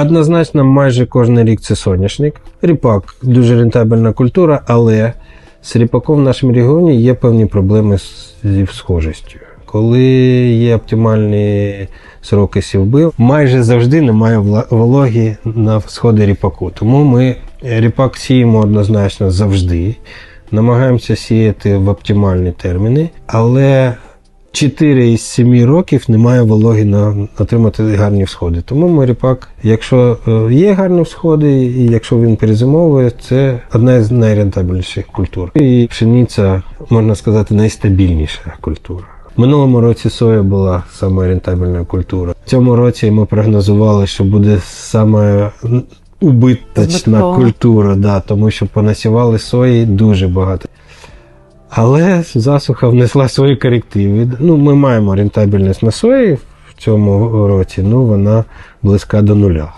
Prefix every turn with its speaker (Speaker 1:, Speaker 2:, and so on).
Speaker 1: Однозначно, майже кожен рік це соняшник. Ріпак дуже рентабельна культура, але з ріпаком в нашому регіоні є певні проблеми зі схожістю. Коли є оптимальні сроки сівби, майже завжди немає вологі на сходи ріпаку. Тому ми ріпак сіємо однозначно завжди. Намагаємося сіяти в оптимальні терміни, але 4 із 7 років немає вологи на отримати гарні всходи. Тому ми ріпак, якщо е, є гарні всходи, і якщо він перезимовує, це одна з найрентабельніших культур. І пшениця, можна сказати, найстабільніша культура. Минулому році соя була саме рентабельна культура. В цьому році ми прогнозували, що буде саме убиточна культура, да, тому що понасівали сої дуже багато. Але засуха внесла свої корективи. Ну, ми маємо рентабельність на сої в цьому році, ну вона близька до нуля.